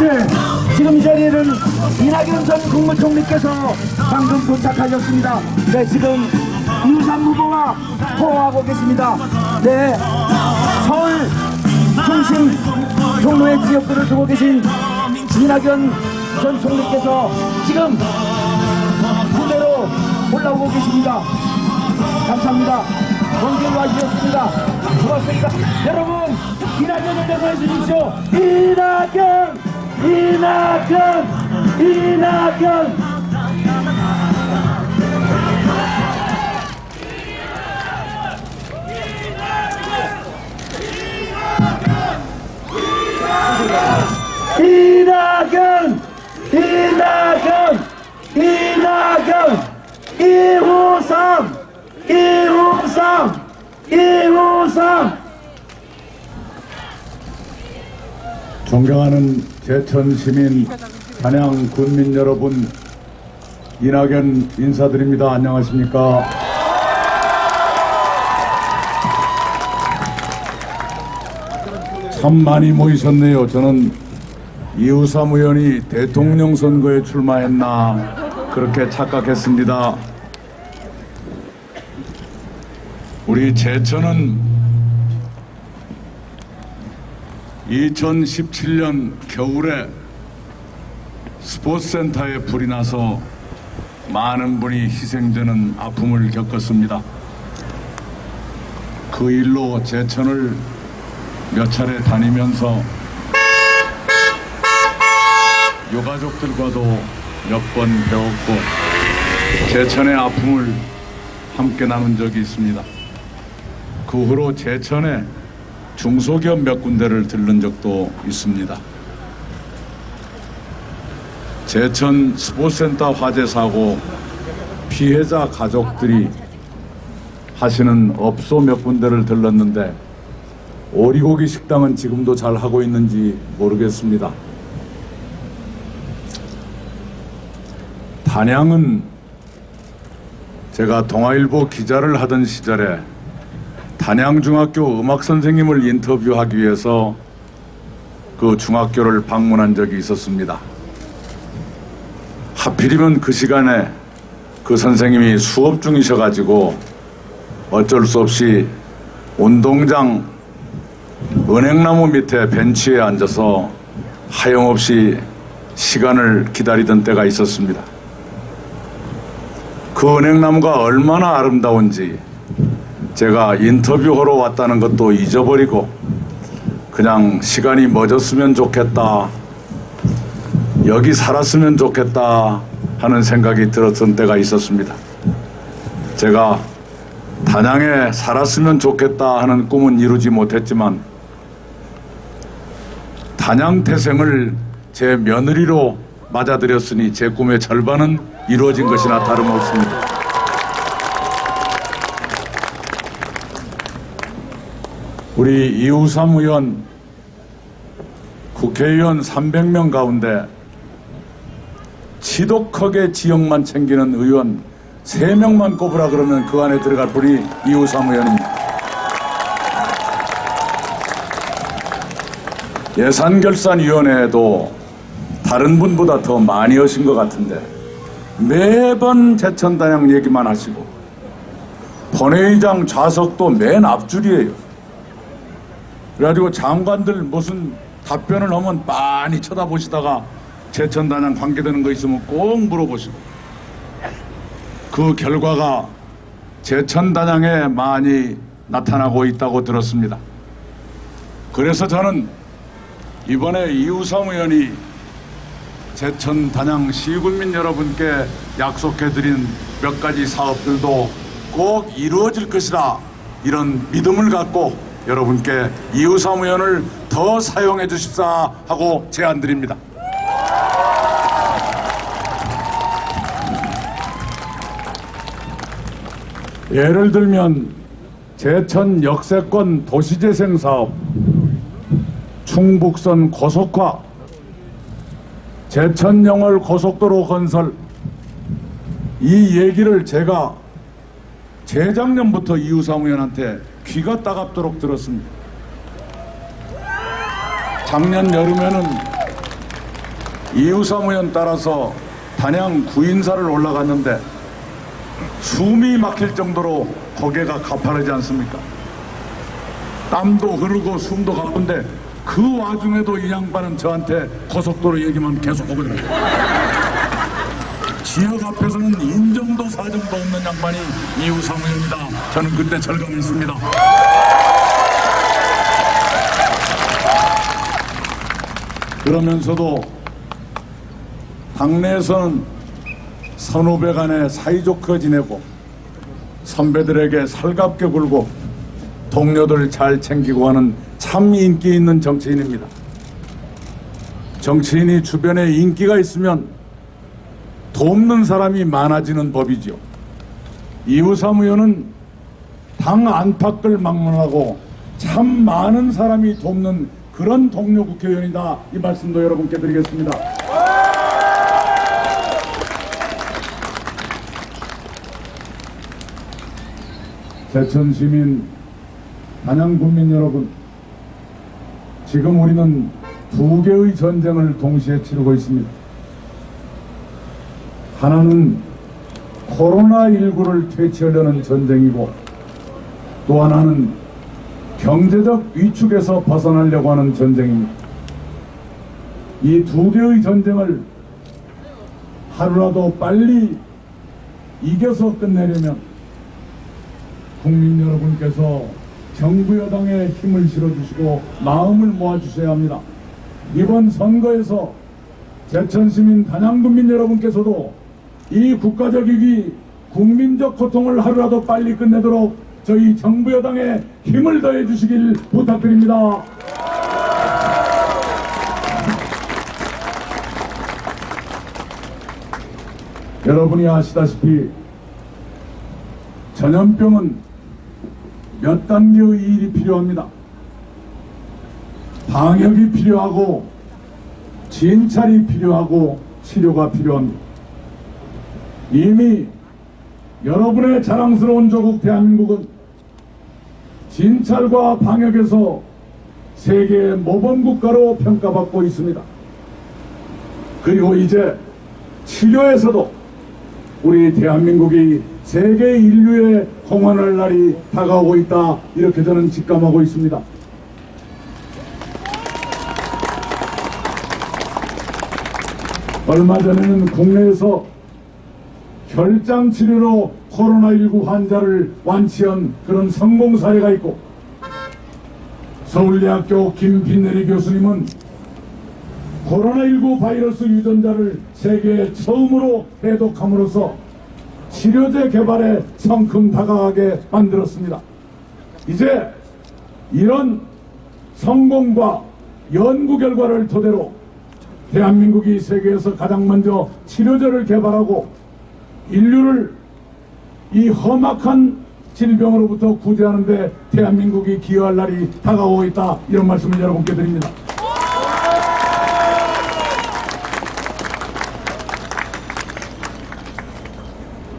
네, 지금 이 자리에는 이낙연 전 국무총리께서 방금 도착하셨습니다. 네, 지금 이우삼 후보와 호하고 계십니다. 네, 서울 중심 종로의 지역구를 두고 계신 이낙연 전 총리께서 지금 무대로 올라오고 계십니다. 감사합니다. 먼길 와주셨습니다. 고맙습니다. 여러분, 이낙연을 응원해 주십시오. 이낙연! 이낙연! 이낙연! 이낙연! 이낙연! 이낙연! 이후삼! 이후삼! 이후삼! 존경하는 제천 시민, 단양 군민 여러분, 이낙연 인사드립니다. 안녕하십니까? 참 많이 모이셨네요. 저는 이우삼 의원이 대통령 선거에 출마했나 그렇게 착각했습니다. 우리 제천은 2017년 겨울에 스포츠센터에 불이 나서 많은 분이 희생되는 아픔을 겪었습니다. 그 일로 제천을 몇 차례 다니면서 유가족들과도 몇 번 배웠고 제천의 아픔을 함께 나눈 적이 있습니다. 그 후로 제천에 중소기업 몇 군데를 들른 적도 있습니다. 제천 스포츠센터 화재 사고 피해자 가족들이 하시는 업소 몇 군데를 들렀는데 오리고기 식당은 지금도 잘 하고 있는지 모르겠습니다. 단양은 제가 동아일보 기자를 하던 시절에 단양중학교 음악 선생님을 인터뷰하기 위해서 그 중학교를 방문한 적이 있었습니다. 하필이면 그 시간에 그 선생님이 수업 중이셔가지고 어쩔 수 없이 운동장 은행나무 밑에 벤치에 앉아서 하염없이 시간을 기다리던 때가 있었습니다. 그 은행나무가 얼마나 아름다운지 제가 인터뷰하러 왔다는 것도 잊어버리고 그냥 시간이 멎었으면 좋겠다. 여기 살았으면 좋겠다 하는 생각이 들었던 때가 있었습니다. 제가 단양에 살았으면 좋겠다 하는 꿈은 이루지 못했지만 단양 태생을 제 며느리로 맞아들였으니 제 꿈의 절반은 이루어진 것이나 다름없습니다. 우리 이우삼 의원 국회의원 300명 가운데 지독하게 지역만 챙기는 의원 3명만 꼽으라 그러면 그 안에 들어갈 분이 이우삼 의원입니다. 예산결산위원회에도 다른 분보다 더 많이 하신 것 같은데 매번 제천단양 얘기만 하시고 본회의장 좌석도 맨 앞줄이에요. 그래가지고 장관들 무슨 답변을 하면 빤히 쳐다보시다가 제천단양 관계되는 거 있으면 꼭 물어보시고 그 결과가 제천단양에 많이 나타나고 있다고 들었습니다. 그래서 저는 이번에 이우성 의원이 제천 단양 시군민 여러분께 약속해드린 몇 가지 사업들도 꼭 이루어질 것이다 이런 믿음을 갖고 여러분께 이우삼 의원을 더 사용해 주십사 하고 제안드립니다. 예를 들면 제천 역세권 도시재생 사업, 충북선 고속화, 제천 영월 고속도로 건설 이 얘기를 제가 재작년부터 이우삼 의원한테 귀가 따갑도록 들었습니다. 작년 여름에는 이웃사무원 따라서 단양 구인사를 올라갔는데 숨이 막힐 정도로 고개가 가파르지 않습니까? 땀도 흐르고 숨도 가쁜데 그 와중에도 이 양반은 저한테 고속도로 얘기만 계속 하거든요. 지역 앞에서는 인정도 사정도 없는 양반이 이우상우입니다. 저는 그때 절감했습니다. 그러면서도 당내에서는 선후배 간에 사이좋게 지내고 선배들에게 살갑게 굴고 동료들 잘 챙기고 하는 참 인기 있는 정치인입니다. 정치인이 주변에 인기가 있으면 돕는 사람이 많아지는 법이죠. 이우삼 의원은 당 안팎을 막론하고 참 많은 사람이 돕는 그런 동료 국회의원이다. 이 말씀도 여러분께 드리겠습니다. 제천 시민, 단양 국민 여러분, 지금 우리는 두 개의 전쟁을 동시에 치르고 있습니다. 하나는 코로나19를 퇴치하려는 전쟁이고 또 하나는 경제적 위축에서 벗어나려고 하는 전쟁입니다. 이 두 개의 전쟁을 하루라도 빨리 이겨서 끝내려면 국민 여러분께서 정부 여당에 힘을 실어주시고 마음을 모아주셔야 합니다. 이번 선거에서 제천 시민 단양 군민 여러분께서도 이 국가적 위기 국민적 고통을 하루라도 빨리 끝내도록 저희 정부 여당에 힘을 더해 주시길 부탁드립니다. 여러분이 아시다시피 전염병은 몇 단계의 일이 필요합니다. 방역이 필요하고 진찰이 필요하고 치료가 필요합니다. 이미 여러분의 자랑스러운 조국 대한민국은 진찰과 방역에서 세계 모범 국가로 평가받고 있습니다. 그리고 이제 치료에서도 우리 대한민국이 세계 인류에 공헌할 날이 다가오고 있다 이렇게 저는 직감하고 있습니다. 얼마 전에는 국내에서 혈장 치료로 코로나19 환자를 완치한 그런 성공 사례가 있고 서울대학교 김빈내리 교수님은 코로나19 바이러스 유전자를 세계에 처음으로 해독함으로써 치료제 개발에 성큼 다가가게 만들었습니다. 이제 이런 성공과 연구 결과를 토대로 대한민국이 세계에서 가장 먼저 치료제를 개발하고 인류를 이 험악한 질병으로부터 구제하는데 대한민국이 기여할 날이 다가오고 있다 이런 말씀을 여러분께 드립니다.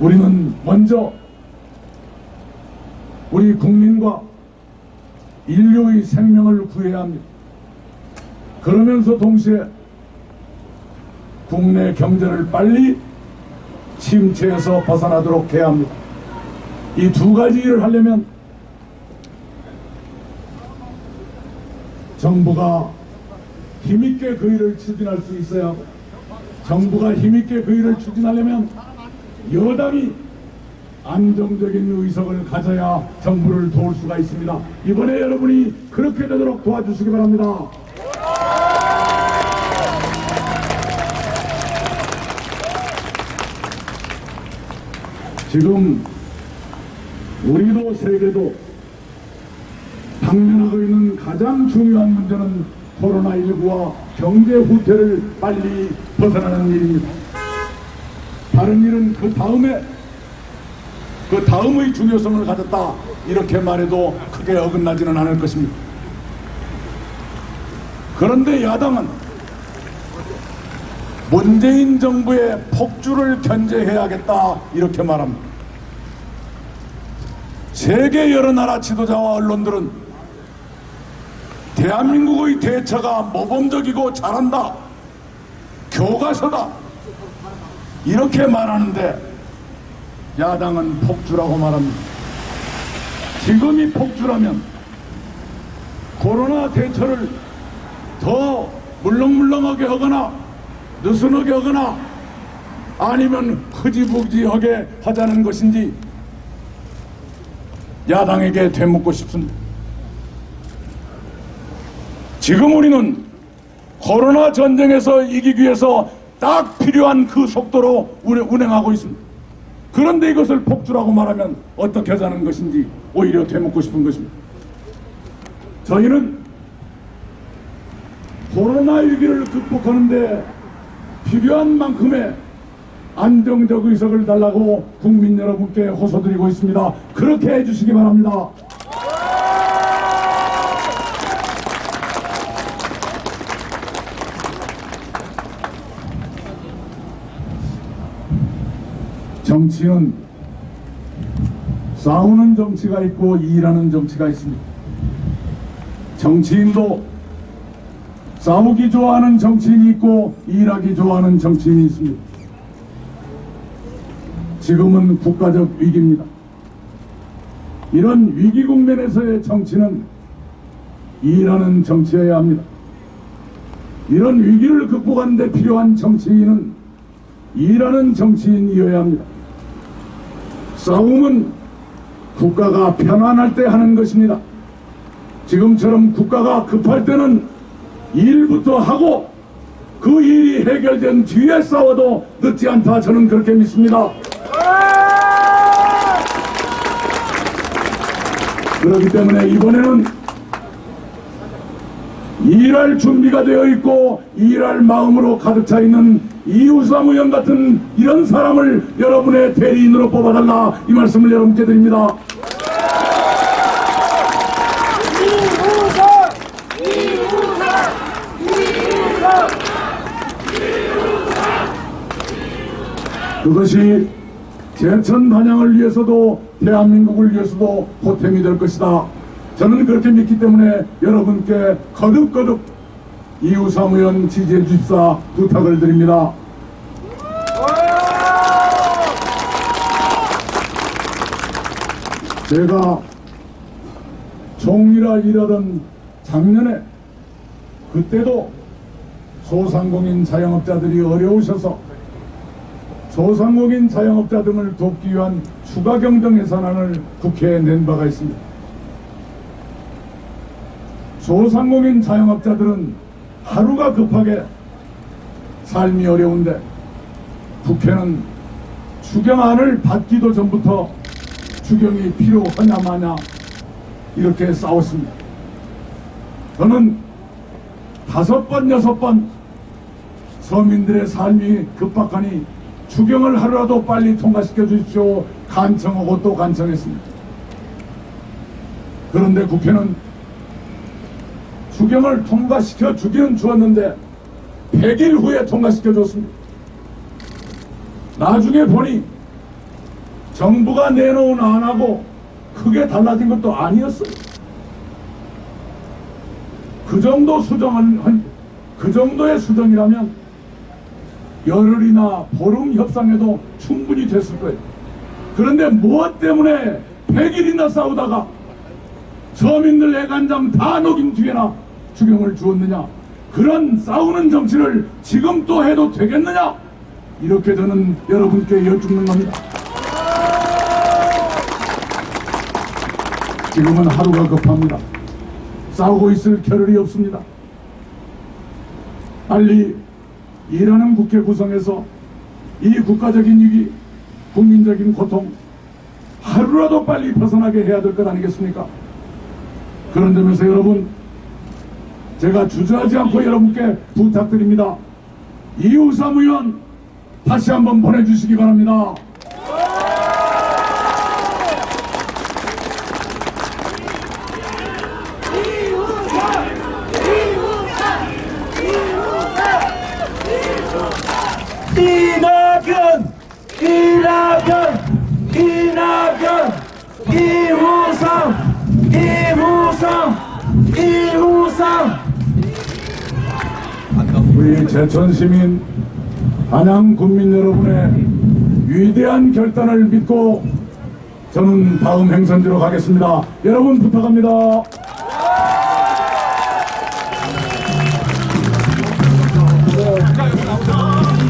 우리는 먼저 우리 국민과 인류의 생명을 구해야 합니다. 그러면서 동시에 국내 경제를 빨리 침체에서 벗어나도록 해야 합니다. 이 두 가지 일을 하려면 정부가 힘있게 그 일을 추진할 수 있어야 하고 정부가 힘있게 그 일을 추진하려면 여당이 안정적인 의석을 가져야 정부를 도울 수가 있습니다. 이번에 여러분이 그렇게 되도록 도와주시기 바랍니다. 지금 우리도 세계도 당면하고 있는 가장 중요한 문제는 코로나19와 경제 후퇴를 빨리 벗어나는 일입니다. 다른 일은 그 다음에 그 다음의 중요성을 가졌다 이렇게 말해도 크게 어긋나지는 않을 것입니다. 그런데 야당은 문재인 정부의 폭주를 견제해야겠다 이렇게 말합니다. 세계 여러 나라 지도자와 언론들은 대한민국의 대처가 모범적이고 잘한다. 교과서다. 이렇게 말하는데 야당은 폭주라고 말합니다. 지금이 폭주라면 코로나 대처를 더 물렁물렁하게 하거나 느슨하게 하거나 아니면 흐지부지하게 하자는 것인지 야당에게 되묻고 싶습니다. 지금 우리는 코로나 전쟁에서 이기기 위해서 딱 필요한 그 속도로 운행- 운행하고 있습니다. 그런데 이것을 폭주라고 말하면 어떻게 하자는 것인지 오히려 되묻고 싶은 것입니다. 저희는 코로나 위기를 극복하는데 필요한 만큼의 안정적 의석을 달라고 국민 여러분께 호소드리고 있습니다. 그렇게 해주시기 바랍니다. 정치는 싸우는 정치가 있고 일하는 정치가 있습니다. 정치인도 싸우기 좋아하는 정치인이 있고 일하기 좋아하는 정치인이 있습니다. 지금은 국가적 위기입니다. 이런 위기 국면에서의 정치는 일하는 정치여야 합니다. 이런 위기를 극복하는 데 필요한 정치인은 일하는 정치인이어야 합니다. 싸움은 국가가 편안할 때 하는 것입니다. 지금처럼 국가가 급할 때는 일부터 하고 그 일이 해결된 뒤에 싸워도 늦지 않다 저는 그렇게 믿습니다. 그렇기 때문에 이번에는 일할 준비가 되어 있고 일할 마음으로 가득 차 있는 이우삼 의원 같은 이런 사람을 여러분의 대리인으로 뽑아달라 이 말씀을 여러분께 드립니다. 그것이 제천 단양을 위해서도 대한민국을 위해서도 보탬이 될 것이다. 저는 그렇게 믿기 때문에 여러분께 거듭거듭 이우삼 의원 지지해 주십사 부탁을 드립니다. 제가 종이라 일하던 작년에 그때도 소상공인 자영업자들이 어려우셔서 소상공인 자영업자 등을 돕기 위한 추가 경정 예산안을 국회에 낸 바가 있습니다. 소상공인 자영업자들은 하루가 급하게 삶이 어려운데 국회는 추경안을 받기도 전부터 추경이 필요하냐 마냐 이렇게 싸웠습니다. 저는 다섯 번 여섯 번 서민들의 삶이 급박하니 추경을 하루라도 빨리 통과시켜 주십시오. 간청하고 또 간청했습니다. 그런데 국회는 추경을 통과시켜 주기는 주었는데 100일 후에 통과시켜 줬습니다. 나중에 보니 정부가 내놓은 안하고 크게 달라진 것도 아니었어요. 그 정도 수정은 한- 그 정도의 수정이라면 열흘이나 보름 협상에도 충분히 됐을 거예요. 그런데 무엇 때문에 100일이나 싸우다가 서민들 애간장 다 녹인 뒤에나 추경을 주었느냐? 그런 싸우는 정치를 지금 또 해도 되겠느냐? 이렇게 저는 여러분께 여쭙는 겁니다. 지금은 하루가 급합니다. 싸우고 있을 겨를이 없습니다. 빨리 일하는 국회 구성에서 이 국가적인 위기, 국민적인 고통, 하루라도 빨리 벗어나게 해야 될 것 아니겠습니까? 그런 점에서 여러분, 제가 주저하지 않고 여러분께 부탁드립니다. 이우삼 의원, 다시 한번 보내주시기 바랍니다. 이낙연 이낙연 이낙연 이후 우리 제천 시민 안양 국민 여러분의 위대한 결단을 믿고 저는 다음 행선지로 가겠습니다. 여러분 부탁합니다.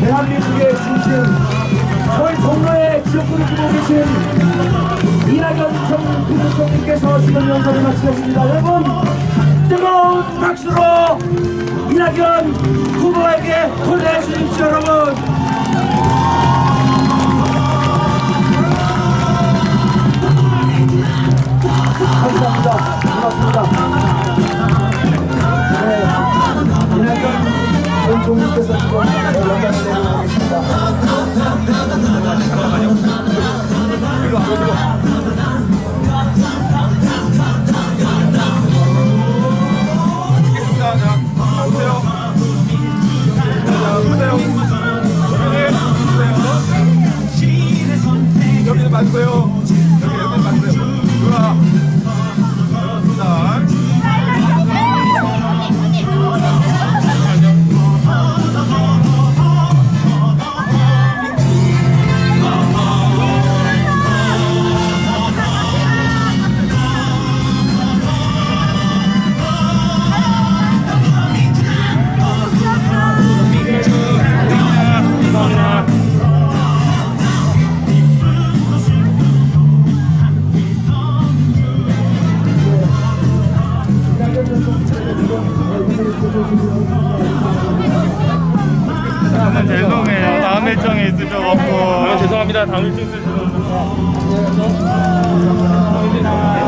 대한민국의 중심 서울 종로에 지역구를 두고 계신 이낙연 전 부부총리께서 지금 연설을 마치겠습니다. 여러분 후보에게 혼내해 주십시오 여러분. 감사합니다. 고맙습니다. 네, 이낙연 전 총리께서 지금 연설을 내리고 계십니다. 자, 맞고요. 그렇죠?